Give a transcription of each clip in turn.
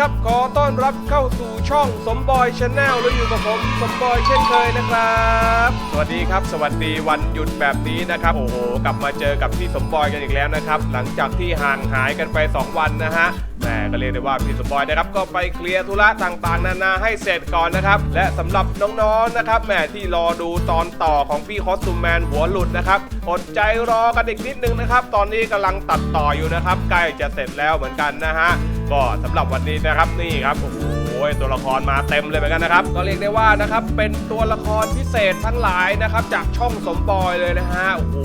ครับ ขอต้อนรับเข้าสู่ช่องสมบอยชาแนลแล้วอยู่กับผมสมบอยเช่นเคยนะครับ สวัสดีครับ สวัสดีวันหยุดแบบนี้นะครับ โอ้โห กลับมาเจอกับพี่สมบอยกันอีกแล้วนะครับ หลังจากที่ห่างหายกันไป 2 วันนะฮะแหมก็เรียกได้ว่าพี่สมบอยนะครับก็ไปเคลียร์ธุระต่างๆ นานาให้เสร็จก่อนนะครับ และสำหรับน้องๆนะครับแหมที่รอดูตอนต่อของพี่คอสตูมแมนหัวหลุดนะครับอดใจรอกันอีกนิดนึงนะครับ ตอนนี้กำลังตัดต่ออยู่นะครับ ใกล้จะเสร็จแล้วเหมือนกันนะฮะ ก็สำหรับวันนี้นะครับนี่ครับโอ้โหตัวละครมาเต็มเลยเหมือนกันนะครับก็เรียกได้ว่านะครับเป็นตัวละครพิเศษทั้งหลายนะครับจากช่องสมบอยเลยนะฮะโอ้โห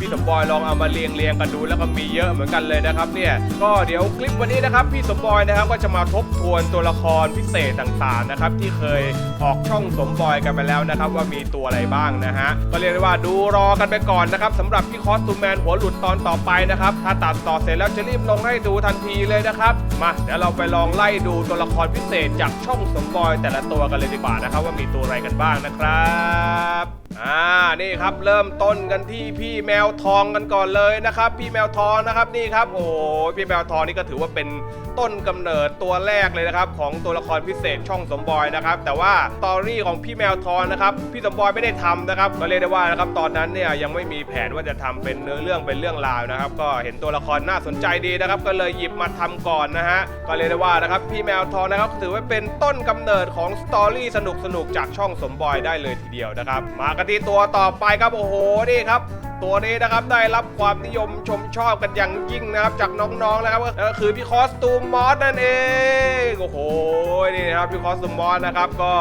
พี่สมบอยลองเอามาเรียงเรียงกันดูแล้วก็มีเยอะเหมือนกันเลยนะครับเนี่ยก็เดี๋ยวคลิปวันนี้นะครับพี่สมบอยนะครับก็จะมาทบทวนตัวละครพิเศษต่างๆนะครับที่เคยออกช่องสมบอยกันไปแล้วนะครับว่ามีตัวอะไรบ้างนะฮะก็เรียกได้ว่าดูรอกันไปก่อนนะครับสำหรับพี่คอสตูแมนหัวหลุดตอนต่อไปนะครับถ้าตัดต่อเสร็จแล้วจะรีบลงให้ดูทันทีเลยนะครับมาเดี๋ยวเราไปลองไล่ดูตัวละครพิเศษจากช่องสมบอยแต่ละตัวกันเลยดีกว่านะครับว่ามีตัวอะไรกันบ้างนะครับ อ่านี่ครับเริ่มต้นกันที่พี่แมวทองกันก่อนเลยนะครับ พี่แมวทองนะครับนี่ครับโอ้พี่แมวทองนี่ก็ถือว่าเป็นต้นกำเนิดตัวแรกเลยนะครับ ของตัวละครพิเศษช่องสมบอยนะครับ แต่ว่าสตอรี่ของพี่แมวทองนะครับพี่สมบอยไม่ได้ทำนะครับ ก็เรียกได้ว่านะครับตอนนั้นเนี่ยยังไม่มีแผนว่าจะทำเป็นเนื้อเรื่องเป็นเรื่องราวนะครับ ก็เห็นตัวละครน่าสนใจดีนะครับ ก็เลยหยิบมาทำก่อนนะฮะก็เรียกได้ว่านะครับพี่แมวทองนะครับถือว่าเป็นต้นกำเนิดของสตอรี่สนุกสนุกๆจากช่องสมบอยได้เลยทีเดียวนะครับมากันที่ตัวต่อไปครับโอ้โหนี่ครับ ตัวนี้นะครับได้รับความนิยมชมชอบกันอย่างยิ่งนะครับจากน้องๆนะครับก็คือพี่คอสตูมมอสนั่นเองโอ้โหนี่นะครับพี่คอสตูมมอสนะครับก็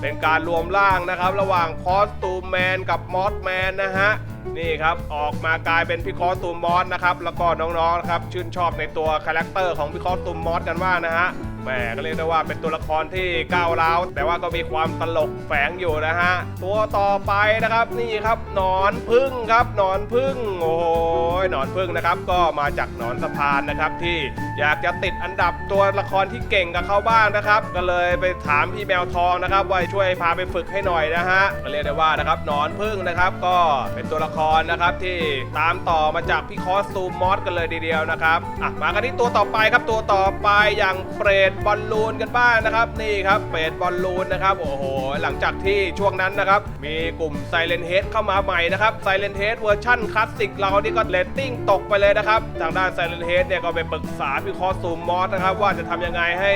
เป็นการรวมร่างนะครับ ระหว่างคอสตูมแมนกับมอสแมนนะฮะนี่ครับออกมากลายเป็นพี่คอสตูมมอสนะครับแล้วก็น้องๆนะครับชื่นชอบในตัวคาแรคเตอร์ของพี่คอสตูมมอสกันมานะฮะ แหมก็เรียกได้ว่าเป็นตัวละครที่ก้าวร้าวแต่ว่าก็มีความตลกแฝงอยู่นะฮะ ตัวต่อไปนะครับนี่ครับหนอนพึ่งครับหนอนพึ่งโอ้โหหนอนพึ่งนะครับ ก็มาจากหนอนสะพานนะครับ ที่อยากจะติดอันดับตัวละครที่เก่งกับเขาบ้างนะครับ ก็เลยไปถามพี่แมวทองนะครับว่าช่วยพาไปฝึกให้หน่อยนะฮะก็เรียกได้ว่านะครับหนอนพึ่งนะครับ ก็เป็นตัวละครนะครับที่ตามต่อมาจากพี่คอสตูมมอสกันเลยทีเดียวนะครับอะมากันที่ตัวต่อไปครับตัวต่อไปอย่างเปรตบอลลูนกันบ้างนะครับ นี่ครับเปดบอลลูนนะครับโอ้โหหลังจากที่ช่วงนั้นนะครับมีกลุ่มไซเลนเฮดเข้ามาใหม่นะครับไซเลนเฮดเวอร์ชั่นคลาสสิกเรานี่ก็เรตติ้งตกไปเลยนะครับทางด้านไซเลนเฮดเนี่ยก็ไปปรึกษาพี่คอสูมมอสนะครับว่าจะทำยังไงให้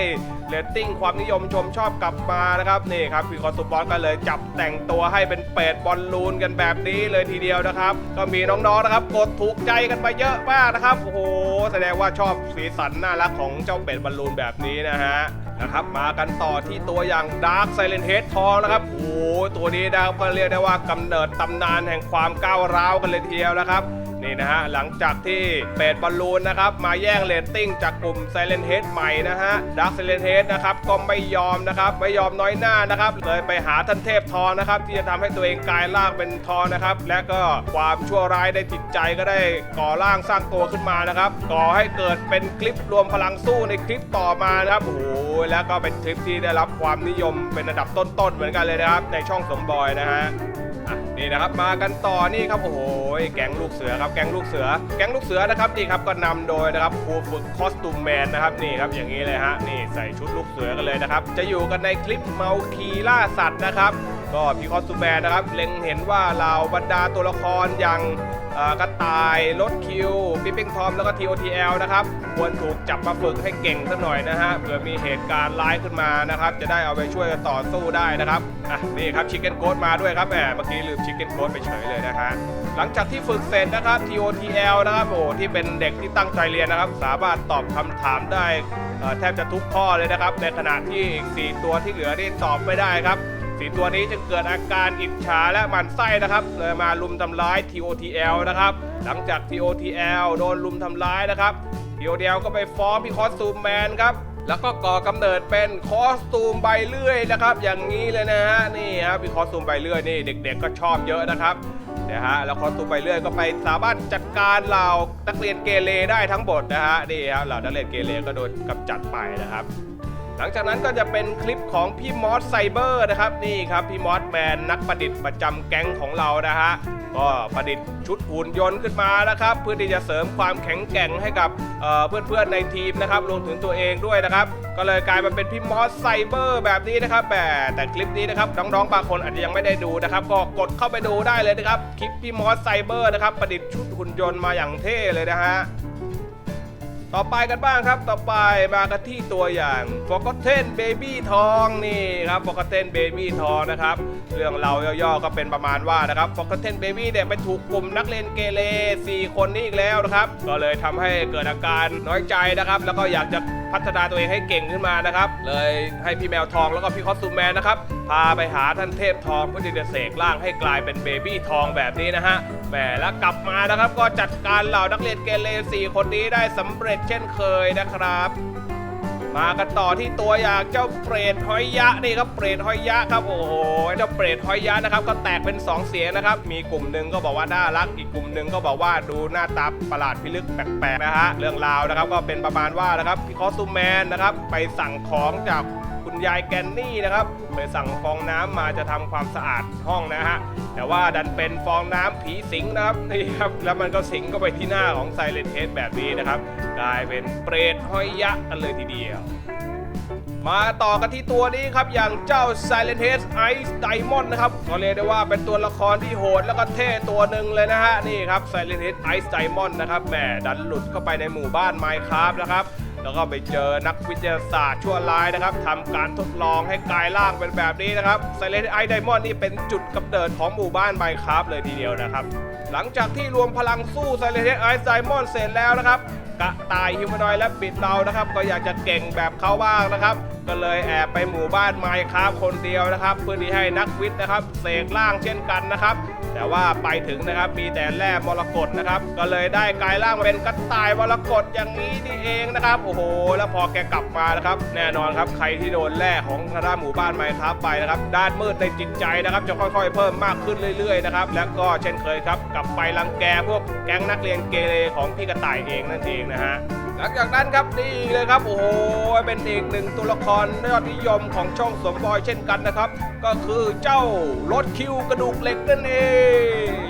เรตติ้งความนิยมชมชอบกลับมานะครับนี่ครับพี่คอสูมมอสก็เลยจับแต่งตัวให้เป็นเปรตบอลลูนกันแบบนี้เลยทีเดียวนะครับ ก็มีน้องๆนะครับกดถูกใจกันไปเยอะมากนะครับโอ้โหแสดงว่าชอบสีสันน่ารักของเจ้าเป็ดบอลลูนแบบนี้นะฮะนะครับมากันต่อที่ตัวอย่าง Dark Silent Head ทองนะครับโอ้ตัวนี้นะครับก็เรียกได้ว่ากำเนิดตำนานแห่งความก้าวร้าวกันเลยทีเดียวนะครับ นี่นะฮะ หลังจากที่เป็ดบอลลูนนะครับ มาแย่งเรตติ้งจากกลุ่ม Silent Head ใหม่นะฮะ Dark Silent Head นะครับ ก็ไม่ยอมนะครับ ไม่ยอมน้อยหน้านะครับ เลยไปหาท่านเทพทอนะครับ ที่จะทำให้ตัวเองกลายร่างเป็นทอนะครับ และก็ความชั่วร้ายในจิตใจก็ได้ก่อร่างสร้างตัวขึ้นมานะครับ ก่อให้เกิดเป็นคลิปรวมพลังสู้ในคลิปต่อมานะครับโอ้โหแล้วก็เป็นคลิปที่ได้รับความนิยมเป็นอันดับต้นๆเหมือนกันเลยนะครับ ในช่องสมบอยนะฮะ อะนี่นะครับมากันต่อนี่ครับโอ้โหแก๊งลูกเสือครับแก๊งลูกเสือ แก๊งลูกเสือนะครับนี่ครับก็นำโดยนะครับครูฝึกคอสตูมแมนนะครับนี่ครับอย่างนี้เลยฮะนี่ใส่ชุดลูกเสือกันเลยนะครับจะอยู่กันในคลิปเมาคีล่าสัตว์นะครับก็พี่คอสตูมแมนนะครับเล็งเห็นว่าเหล่าบรรดาตัวละครอย่าง กระต่ายรถคิวปิปปิ้งทอมแล้วก็ TOTL นะครับ ควรถูกจับมาฝึกให้เก่งสักหน่อยนะฮะเผื่อมีเหตุการณ์ร้ายขึ้นมานะครับ จะได้เอาไปช่วยต่อสู้ได้นะครับอะนี่ครับชิคเก้นโค้ดมาด้วยครับแหมเมื่อกี้ลืมชิคเก้นโค้ดไปเฉยเลยนะฮะหลังจากที่ฝึกเสร็จนะครับ TOTL นะครับโอ้ที่เป็นเด็กที่ตั้งใจเรียนนะครับ สามารถตอบคำถามได้แทบจะทุกข้อเลยนะครับ ในขณะที่อีก4ตัวที่เหลือนี่ตอบไม่ได้ครับ สีตัวนี้จึงเกิดอาการอิจฉาและหมันไส้นะครับเลยมาลุมทำร้าย TOTL นะครับ หลังจาก TOTL โดนลุมทำร้ายนะครับ TOTL ก็ไปฟ้องพี่คอสตูมแมนครับแล้วก็ก่อกำเนิดเป็นคอสตูมใบเลื่อยนะครับ อย่างนี้เลยนะฮะนี่ครับพี่คอสตูมใบเลื่อยนี่เด็ก ๆ ก็ชอบเยอะนะครับนะฮะแล้วคอสตูมใบเลื่อยก็ไปสามารถจัดการเหล่านักเรียนเกเรได้ทั้งหมดนะฮะนี่ครับเหล่านักเรียนเกเรก็โดนกำจัดไปนะครับ หลังจากนั้นก็จะเป็นคลิปของพี่มอสไซเบอร์นะครับนี่ครับพี่มอสแมนนักประดิษฐ์ประจำแก๊งของเรานะฮะก็ประดิษฐ์ชุดหุ่นยนต์ขึ้นมานะครับ เพื่อที่จะเสริมความแข็งแกร่งให้กับเเพื่อนๆในทีมนะครับรวมถึงตัวเองด้วยนะครับ ก็เลยกลายมาเป็นพี่มอสไซเบอร์แบบนี้นะครับแต่แต่คลิปนี้นะครับน้องๆบางคนอาจจะยังไม่ได้ดูนะครับ ก็กดเข้าไปดูได้เลยนะครับคลิปพี่มอสไซเบอร์นะครับประดิษฐ์ชุดหุ่นยนต์มาอย่างเท่เลยนะฮะ ต่อไปกันบ้างครับ ต่อไปมากันที่ตัวอย่าง Forgotten Baby ทองนี่ครับ Forgotten Baby ทองนะครับ เรื่องเราย่อๆก็เป็นประมาณว่านะครับ Forgotten Baby เนี่ยไปถูกกลุ่มนักเรียนเกเร4คนนี้อีกแล้วนะครับ ก็เลยทำให้เกิดอาการน้อยใจนะครับ แล้วก็อยากจะ พัฒนาตัวเองให้เก่งขึ้นมานะครับ เลยให้พี่แมวทองแล้วก็พี่คอสตูมแมนนะครับพาไปหาท่านเทพทองเพื่อที่จะเสกร่างให้กลายเป็นเบบี้ทองแบบนี้นะฮะแหมแล้วกลับมานะครับ ก็จัดการเหล่านักเรียนเกเร4คนนี้ได้สำเร็จเช่นเคยนะครับ มากันต่อที่ตัวอย่างเจ้าเปรตหอยยะนี่ครับเปรตหอยยะครับโอ้โหเจ้าเปรตหอยยะนะครับก็แตกเป็น 2 เสียงนะครับ มีกลุ่มหนึ่งก็บอกว่าน่ารักอีกกลุ่มหนึ่งก็บอกว่าดูหน้าตาประหลาดพิลึกแปลกๆนะฮะเรื่องราวนะครับก็เป็นประมาณว่านะครับพี่คอสตูแมนนะครับไปสั่งของจาก คุณยายแกนนี่นะครับไปสั่งฟองน้ำมาจะทำความสะอาดห้องนะฮะแต่ว่าดันเป็นฟองน้ำผีสิงนะครับนี่ครับแล้วมันก็สิงเข้าไปที่หน้าของไซเลนเทสแบบนี้นะครับกลายเป็นเปรตห้อยยะกันเลยทีเดียว มาต่อกันที่ตัวนี้ครับอย่างเจ้า Silent Head Ice Diamond นะครับก็เรียกได้ว่าเป็นตัวละครที่โหดแล้วก็เท่ตัวหนึ่งเลยนะฮะนี่ครับ Silent Head Ice Diamond นะครับแหมดันหลุดเข้าไปในหมู่บ้าน Minecraft นะครับ แล้วก็ไปเจอนักวิทยาศาสตร์ชั่วร้ายนะครับทำการทดลองให้กลายร่างเป็นแบบนี้นะครับไซเลนไอไดมอนนี่เป็นจุดกำเนิดของหมู่บ้านไมครับเลยทีเดียวนะครับ หลังจากที่รวมพลังสู้ไซเลนไอไดมอนเสร็จแล้วนะครับ กระต่ายฮิวแมนอยด์และปิดเรานะครับ ก็อยากจะเก่งแบบเขาบ้างนะครับ ก็เลยแอบไปหมู่บ้านไมค์ครับคนเดียวนะครับ เพื่อที่ให้นักวิทย์นะครับเสกร่างเช่นกันนะครับ แต่ว่าไปถึงนะครับมีแต่แร่มรกตนะครับ ก็เลยได้กลายร่างมาเป็นกระต่ายมรกตอย่างนี้นี่เองนะครับโอ้โห แล้วพอแกกลับมานะครับ แน่นอนครับใครที่โดนแร่ของทางด้านหมู่บ้านไมค์ครับไปนะครับ ด้านมืดในจิตใจนะครับ จะค่อยๆ เพิ่มมากขึ้นเรื่อยๆนะครับแล้วก็เช่นเคยครับกลับไปรังแกพวกแก๊งนักเรียนเกเรของพี่กระต่ายเองนั่นเองนะฮะหลังจากนั้นครับนี่เลยครับโอ้โหเป็นอีกหนึ่งตัวละครยอดนิยมของช่องสมบอยเช่นกันนะครับ ก็คือเจ้ารถคิวกระดูกเหล็กนั่นเอง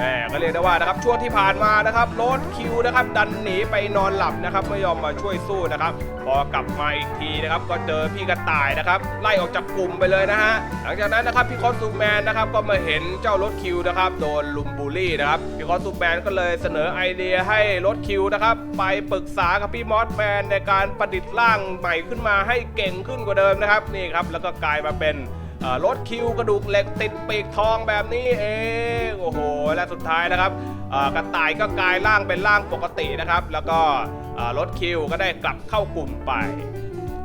แหมก็เรียกได้ว่านะครับช่วงที่ผ่านมานะครับรถคิวนะครับดันหนีไปนอนหลับนะครับไม่ยอมมาช่วยสู้นะครับ พอกลับมาอีกทีนะครับก็เจอพี่กระต่ายนะครับไล่ออกจากกลุ่มไปเลยนะฮะหลังจากนั้นนะครับพี่คอสตูมแมนนะครับก็มาเห็นเจ้ารถคิวนะครับโดนลุมบูลลี่นะครับพี่คอสตูมแมนก็เลยเสนอไอเดียให้รถคิวนะครับไปปรึกษากับพี่มอสแมนในการประดิษฐ์ร่างใหม่ขึ้นมาให้เก่งขึ้นกว่าเดิมนะครับนี่ครับแล้วก็กลายมาเป็น รถคิวกระดูกเหล็กติดปีกทองแบบนี้เองโอ้โหและสุดท้ายนะครับกระต่ายก็กลายร่างเป็นร่างปกตินะครับ แล้วก็รถคิวก็ได้กลับเข้ากลุ่มไป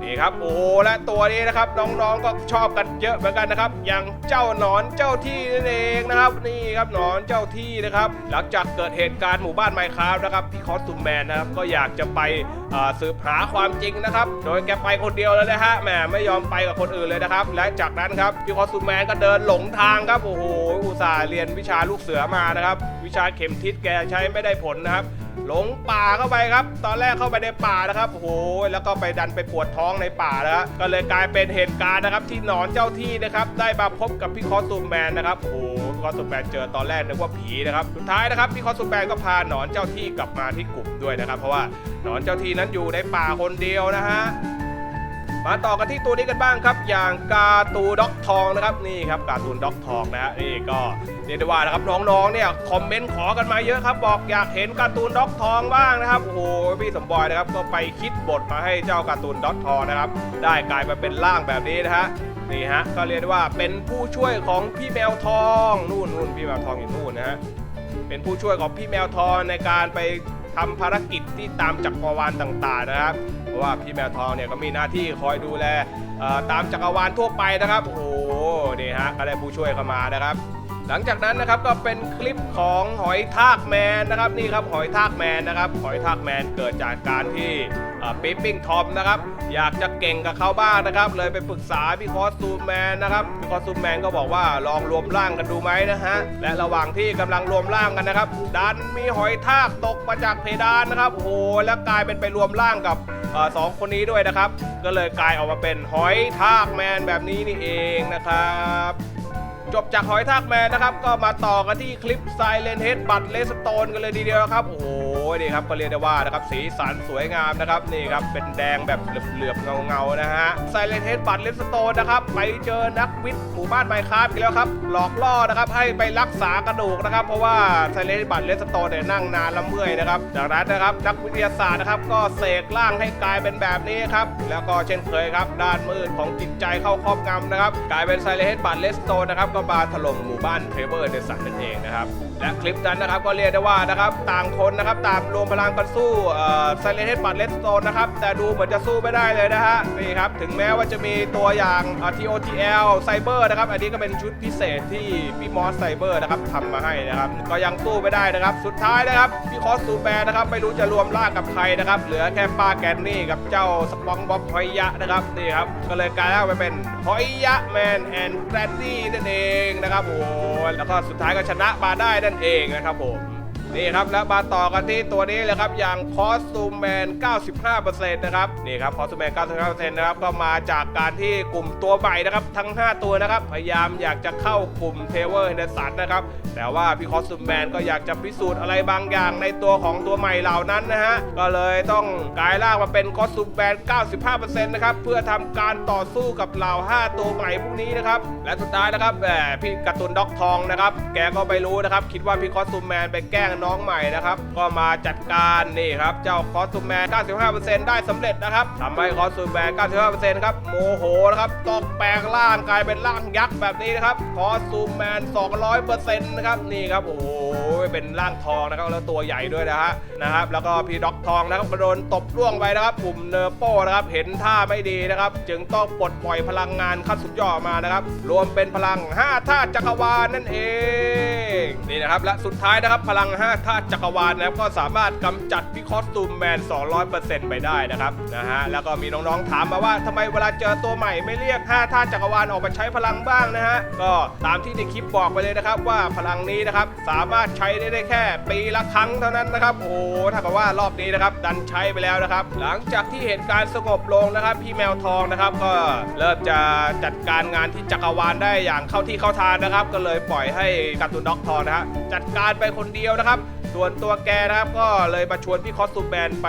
นี่ครับโอ้โหและตัวนี้นะครับน้องๆก็ชอบกันเยอะเหมือนกันนะครับ อย่างเจ้าหนอนเจ้าที่นั่นเองนะครับ นี่ครับหนอนเจ้าที่นะครับ หลังจากเกิดเหตุการณ์หมู่บ้านไมค์คราฟนะครับพี่คอสตูมแมนนะครับก็อยากจะไปสืบหาความจริงนะครับ โดยแกไปคนเดียวเลยนะฮะแหมไม่ยอมไปกับคนอื่นเลยนะครับ และจากนั้นครับพี่คอสตูมแมนก็เดินหลงทางครับโอ้โหอุตส่าห์เรียนวิชาลูกเสือมานะครับ วิชาเข็มทิศแกใช้ไม่ได้ผลนะครับ หลงป่าเข้าไปครับ ตอนแรกเข้าไปในป่านะครับโอ้โหแล้วก็ไปดันไปปวดท้องในป่านะฮะก็เลยกลายเป็นเหตุการณ์นะครับ ที่หนอนเจ้าที่นะครับได้มาพบกับพี่คอสตูมแมนนะครับโอ้โหพี่คอสตูมแมนเจอตอนแรกนึกว่าผีนะครับสุดท้ายนะครับพี่คอสตูมแมนก็พาหนอนเจ้าที่กลับมาที่กลุ่มด้วยนะครับ เพราะว่าหนอนเจ้าที่นั้นอยู่ในป่าคนเดียวนะฮะ มาต่อกันที่ตัวนี้กันบ้างครับ อย่างการ์ตูนด็อกทองนะครับนี่ครับการ์ตูนด็อกทองนะฮะนี่ก็เรียกได้ว่านะครับน้องๆเนี่ยคอมเมนต์ขอกันมาเยอะครับ บอกอยากเห็นการ์ตูนด็อกทองบ้างนะครับโอ้โหพี่สมบอยนะครับก็ไปคิดบทมาให้เจ้าการ์ตูนด็อกทองนะครับได้กลายมาเป็นร่างแบบนี้นะฮะนี่ฮะก็เรียกได้ว่าเป็นผู้ช่วยของพี่แมวทองนู่นนู่นพี่แมวทองอยู่นู่นนะฮะเป็นผู้ช่วยของพี่แมวทองในการไปทำภารกิจที่ตามจักรวาลต่างๆนะครับ ราะว่าพี่แมวทองเนี่ยก็มีหน้าที่คอยดูแลตามจักรวาลทั่วไปนะครับ โอ้โหนี่ฮะก็ได้ผู้ช่วยเข้ามานะครับหลังจากนั้นนะครับก็เป็นคลิปของหอยทากแมนนะครับนี่ครับหอยทากแมนนะครับหอยทากแมนเกิดจากการที่ปิ๊ปปิ้งทอมนะครับ อยากจะเก่งกับเขาบ้างนะครับ เลยไปปรึกษาพี่คอสตูมแมนนะครับพี่คอสตูมแมนก็บอกว่าลองรวมร่างกันดูไหมนะฮะและระหว่างที่กำลังรวมร่างกันนะครับ ดันมีหอยทากตกมาจากเพดานนะครับโอ้โหแล้วกลายเป็นไปรวมร่างกับอสองคนนี้ด้วยนะครับ ก็เลยกลายออกมาเป็นหอยทากแมนแบบนี้นี่เองนะครับจบจากหอยทากแมนนะครับ ก็มาต่อกันที่คลิป Silent Head บัตเลสโตนกันเลยทีเดียวครับ โอ้โห นี่ครับก็เรียกได้ว่านะครับสีสันสวยงามนะครับนี่ครับเป็นแดงแบบเหลือบๆเงาๆนะฮะ Silent Head บัตเลสโตนนะครับไปเจอนักวิทย์หมู่บ้านไมค์ครับอีกแล้วครับหลอกล่อนะครับให้ไปรักษากระดูกนะครับ เพราะว่า Silent Head บัตเลสโตนเนี่ยนั่งนานละเมื่อยนะครับจากนั้นนะครับนักวิทยาศาสตร์นะครับก็เสกร่างให้กลายเป็นแบบนี้ครับแล้วก็เช่นเคยครับด้านมืดของจิตใจเข้าครอบงำนะครับกลายเป็น Silent Head บัตเลสโตนนะครับก็มาถล่มหมู่บ้านเทเบอร์เดสันนั่นเองนะครับ และคลิปนั้นนะครับก็เรียกได้ว่านะครับต่างคนนะครับต่างรวมพลังกันสู้ไซเลนเฮดบัตเลสโตนนะครับแต่ดูเหมือนจะสู้ไม่ได้เลยนะฮะนี่ครับถึงแม้ว่าจะมีตัวอย่างอ่า TOTL ไซเบอร์นะครับอันนี้ก็เป็นชุดพิเศษที่พี่มอสไซเบอร์นะครับทำมาให้นะครับก็ยังสู้ไม่ได้นะครับ สุดท้ายนะครับพี่คอสตูแบร์นะครับไม่รู้จะรวมร่างกับใครนะครับเหลือแค่ป้าแกนนี่กับเจ้าสปองบ๊อบหอยยะนะครับนี่ครับก็เลยกลายร่างไปเป็นหอยยะแมนแอนด์แกรนนี่นั่นเองนะครับโอ้ โหแล้วก็สุดท้ายก็ชนะมาได้นั่นเองนะครับผม นี่ครับแล้วมาต่อกันที่ตัวนี้เลยครับอย่างคอสตูมแมน 95%นะครับนี่ครับคอสตูมแมน 95%นะครับก็มาจากการที่กลุ่มตัวใหม่นะครับ ทั้ง 5 ตัวนะครับ พยายามอยากจะเข้ากลุ่มเทเวอร์เฮนเดสันนะครับ แต่ว่าพี่คอสตูมแมนก็อยากจะพิสูจน์อะไรบางอย่างในตัวของตัวใหม่เหล่านั้นนะฮะก็เลยต้องกลายร่างมาเป็นคอสตูมแมน 95%นะครับเพื่อทำการต่อสู้กับเหล่า 5 ตัวใหม่พวกนี้นะครับและสุดท้ายนะครับแหมพี่การ์ตูนด็อกทองนะครับแกก็ไม่รู้นะครับคิดว่าพี่คอสตูมแมนไปแกล้งน้องใหม่นะครับ ก็มาจัดการนี่ครับ เจ้าคอสตูมแมน 95%ได้สำเร็จนะครับทำให้คอสตูมแมน 95%ครับโมโหนะครับต้องแปลงร่างกลายเป็นร่างยักษ์แบบนี้นะครับคอสตูมแมน 200%นะครับนี่ครับโอ้ โหเป็นร่างทองนะครับแล้วตัวใหญ่ด้วยนะฮะนะครับแล้วก็พี่ด็อกทองนะครับก็โดนตบล่วงไปนะครับกลุ่มเนอร์โป้นะครับเห็นท่าไม่ดีนะครับ จึงต้องปลดปล่อยพลังงานขั้นสุดยอดมานะครับ รวมเป็นพลัง5ธาตุจักรวาลนั่นเองนี่นะครับและสุดท้ายนะครับพลัง5ธาตุจักรวาลนะครับก็สามารถกำจัดพี่คอสตูมแมน 200%ไปได้นะครับนะฮะแล้วก็มีน้องๆถามมาว่าทำไมเวลาเจอตัวใหม่ไม่เรียก5ธาตุจักรวาลออกมาใช้พลังบ้างนะฮะก็ตามที่ในคลิปบอกไปเลยนะครับว่าพลังนี้นะครับสามารถใช้ได้ได้แค่ปีละครั้งเท่านั้นนะครับ โอ้ถ้ากับว่ารอบนี้นะครับดันใช้ไปแล้วนะครับ หลังจากที่เหตุการณ์สงบลงนะครับ พี่แมวทองนะครับ ก็เริ่มจะจัดการงานที่จักรวาลได้อย่างเข้าที่เข้าทางนะครับ ก็เลยปล่อยให้การ์ตูนด็อกทองนะฮะจัดการไปคนเดียวนะครับ ส่วนตัวแกนะครับก็เลยมาชวนพี่คอสตูมแมนไป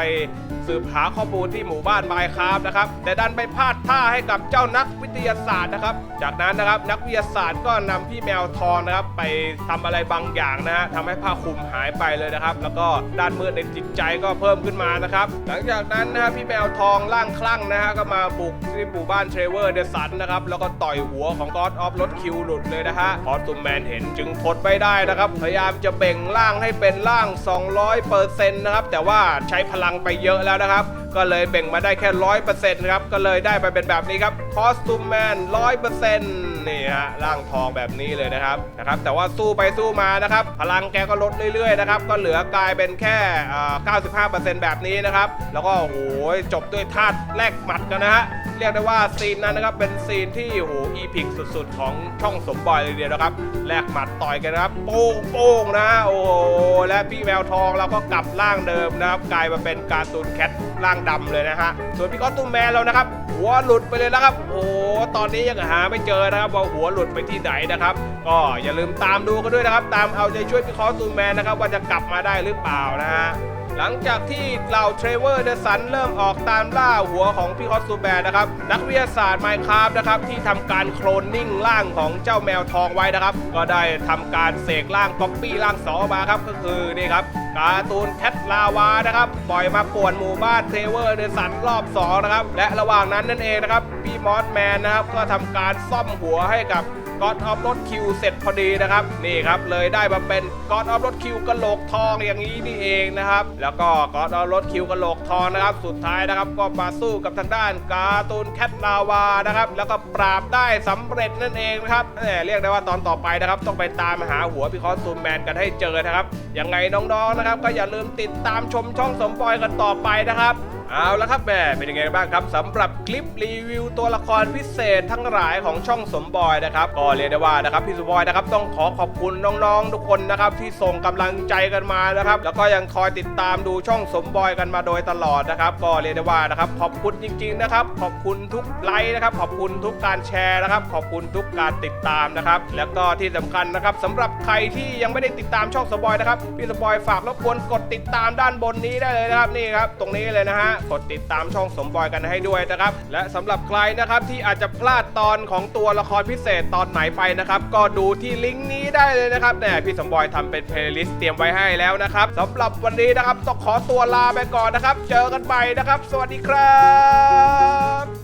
สืบหาข้อมูลที่หมู่บ้านไมค์ครับนะครับแต่ดันไปพลาดท่าให้กับเจ้านักวิทยาศาสตร์นะครับ จากนั้นนะครับนักวิทยาศาสตร์ก็นำพี่แมวทองนะครับไปทำอะไรบางอย่างนะฮะทำให้ผ้าคลุมหายไปเลยนะครับ แล้วก็ด้านมืดในจิตใจก็เพิ่มขึ้นมานะครับ หลังจากนั้นนะฮะพี่แมวทองร่างคลั่งนะฮะก็มาบุกที่หมู่บ้านเทรเวอร์เดสันนะครับแล้วก็ต่อยหัวของกอดออฟรถคิวหลุดเลยนะฮะคอสตูมแมนเห็นจึงทนไม่ได้นะครับ พยายามจะเบ่งร่างให้เป็นร่าง 200%นะครับแต่ว่าใช้พลังไปเยอะแล้วนะครับ ก็เลยเบ่งมาได้แค่ร้อยเปอร์เซ็นต์ครับ ก็เลยได้ไปเป็นแบบนี้ครับคอสตูมแมนร้อยเปอร์เซ็นต์ นี่ฮะร่างทองแบบนี้เลยนะครับนะครับแต่ว่าสู้ไปสู้มานะครับ พลังแกก็ลดเรื่อยๆนะครับก็เหลือกลายเป็นแค่ 95%แบบนี้นะครับแล้วก็โอ้โหจบด้วยธาแลกหมัดกันนะฮะเรียกได้ว่าซีนนั้นนะครับเป็นซีนที่โหอีพิกสุดๆ ของช่องสมบอยเลยเดียวนะครับแลกหมัดต่อยกันนะครับโป้งโป้งนะโอ้โหและพี่แมวทองเราก็กลับร่างเดิมนะครับกลายมาเป็นการ์ตูนแคทร่างดำเลยนะฮะส่วนพี่ก็ตตูมแมนเรานะครับหัวหลุดไปเลยนะครับ โอ้ตอนนี้ยังหาไม่เจอนะครับว่าหัวหลุดไปที่ไหนนะครับ ก็อย่าลืมตามดูกันด้วยนะครับ ตามเอาใจช่วยพี่คอสตูแมนนะครับว่าจะกลับมาได้หรือเปล่านะฮะ หลังจากที่เหล่าเทรเวอร์เดสันเริ่มออกตามล่าหัวของพี่คอสตูแบร์นะครับ นักวิทยาศาสตร์ไมค์คราฟนะครับที่ทำการโคลนนิ่งร่างของเจ้าแมวทองไว้นะครับ ก็ได้ทำการเสกร่างก๊อปปี้ร่างสองมาครับก็คือนี่ครับการ์ตูนแคทลาวานะครับปล่อยมาป่วนหมู่บ้านเทรเวอร์เดสันรอบ2นะครับและระหว่างนั้นนั่นเองนะครับพี่มอสแมนนะครับก็ทำการซ่อมหัวให้กับ God of Road Q เสร็จพอดีนะครับนี่ครับเลยได้มาเป็น God of Road Q กระโหลกทองอย่างนี้นี่เองนะครับแล้วก็ God of Road Q กระโหลกทองนะครับสุดท้ายนะครับก็มาสู้กับทางด้านการ์ตูนแคทลาวานะครับแล้วก็ปราบได้สำเร็จนั่นเองนะครับเรียกได้ว่าตอนต่อไปนะครับต้องไปตามหาหัวพี่คอสตูมแมนกันให้เจอนะครับยังไงน้องๆนะครับก็อย่าลืมติดตามชมช่องสมปอยกันต่อไปนะครับ เอาละครับแม่เป็นยังไงบ้างครับสำหรับคลิปรีวิวตัวละครพิเศษทั้งหลายของช่องสมบอยนะครับก็เรียกได้ว่านะครับพี่สมบอยนะครับต้องขอขอบคุณน้องๆทุกคนนะครับที่ส่งกำลังใจกันมานะครับแล้วก็ยังคอยติดตามดูช่องสมบอยกันมาโดยตลอดนะครับก็เรียกได้ว่านะครับขอบคุณจริง ๆนะครับ ขอบคุณทุกไลค์นะครับขอบคุณทุกการแชร์นะครับ ขอบคุณทุกการติดตามนะครับแล้วก็ที่สำคัญนะครับสำหรับใครที่ยังไม่ได้ติดตามช่องสมบอยนะครับพี่สมบอยฝากรบกวนกดติดตามด้านบนนี้ได้เลยนะครับนี่ครับตรงนี้เลยนะฮะกดติดตามช่องสมบอยกันให้ด้วยนะครับ และสำหรับใครนะครับที่อาจจะพลาดตอนของตัวละครพิเศษตอนไหนไปนะครับ ก็ดูที่ลิงก์นี้ได้เลยนะครับแน่พี่สมบอยทำเป็นเพลย์ลิสต์เตรียมไว้ให้แล้วนะครับสำหรับวันนี้นะครับต้องขอตัวลาไปก่อนนะครับ เจอกันใหม่นะครับ สวัสดีครับ